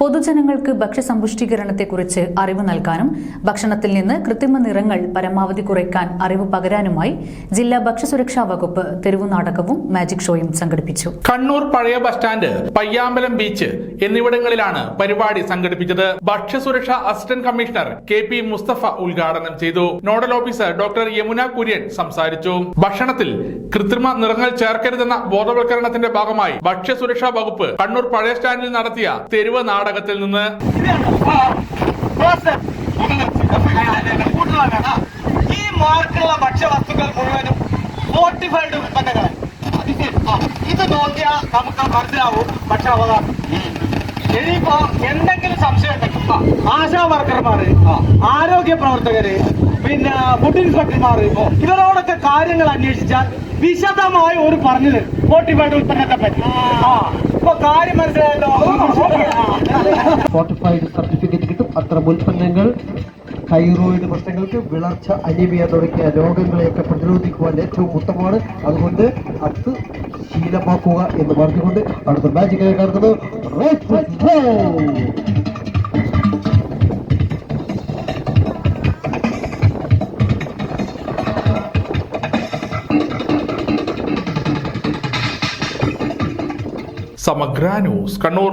പൊതുജനങ്ങൾക്ക് ഭക്ഷ്യസമ്പുഷ്ടീകരണത്തെക്കുറിച്ച് അറിവ് നൽകാനും ഭക്ഷണത്തിൽ നിന്ന് കൃത്രിമ നിറങ്ങൾ പരമാവധി കുറയ്ക്കാൻ അറിവ് പകരാനുമായി ജില്ലാ ഭക്ഷ്യസുരക്ഷാ വകുപ്പ് തെരുവു നാടകവും മാജിക് ഷോയും സംഘടിപ്പിച്ചു. കണ്ണൂർ പഴയ ബസ് സ്റ്റാൻഡ് പയ്യാമ്പലം ബീച്ച് എന്നിവിടങ്ങളിലാണ് പരിപാടി സംഘടിപ്പിച്ചത്. ഭക്ഷ്യസുരക്ഷാ assistant commissioner K P Mustafa ഉദ്ഘാടനം ചെയ്തു. Nodal officer doctor Yamuna Kurian സംസാരിച്ചു. ഭക്ഷണത്തിൽ കൃത്രിമ നിറങ്ങൾ ചേർക്കരുതെന്ന ബോധവൽക്കരണത്തിന്റെ ഭാഗമായി ഭക്ഷ്യസുരക്ഷാ വകുപ്പ് കണ്ണൂർ പഴയ സ്റ്റാൻഡിൽ നടത്തിയ തെരുവ് നാടകത്തിൽ നിന്ന് ഈ മാർക്കുള്ള ഭക്ഷ്യവസ്തുക്കൾ മുഴുവനും ഫോർട്ടിഫൈഡ് ഉൽപ്പന്നങ്ങളെ ഇത് നോക്കിയാൽ നമുക്ക് മനസ്സിലാവും ഭക്ഷണപദാർത്ഥം ഇനിയിപ്പോ എന്തെങ്കിലും സംശയം ഉണ്ടെങ്കിൽ ആശാ വർക്കർമാര് ആരോഗ്യ പ്രവർത്തകര് പിന്നെ ഫുഡ് ഇൻസ്പെക്ടർമാർ ഇവരോടൊക്കെ കാര്യങ്ങൾ അന്വേഷിച്ചാൽ വിശദമായി ഒരു പറഞ്ഞു തരും. ഫോർട്ടിഫൈഡ് ഉൽപ്പന്നത്തെ പറ്റി. ഇപ്പൊ കാര്യം മനസ്സിലായല്ലോ? ഫോർട്ടിഫൈഡ് സർട്ടിഫിക്കറ്റ് കിട്ടും. അത്തരം ഉൽപ്പന്നങ്ങൾ തൈറോയിഡ് പ്രശ്നങ്ങൾക്ക് വിളർച്ച അനീമിയ തുടങ്ങിയ രോഗങ്ങളെയൊക്കെ പ്രതിരോധിക്കുവാൻ ഏറ്റവും ഉത്തമമാണ്. അതുകൊണ്ട് അത് ശീലമാക്കുക എന്ന് പറഞ്ഞുകൊണ്ട് അടുത്ത മാജിക്കായി Football. സമഗ്ര ന്യൂസ് കണ്ണൂർ.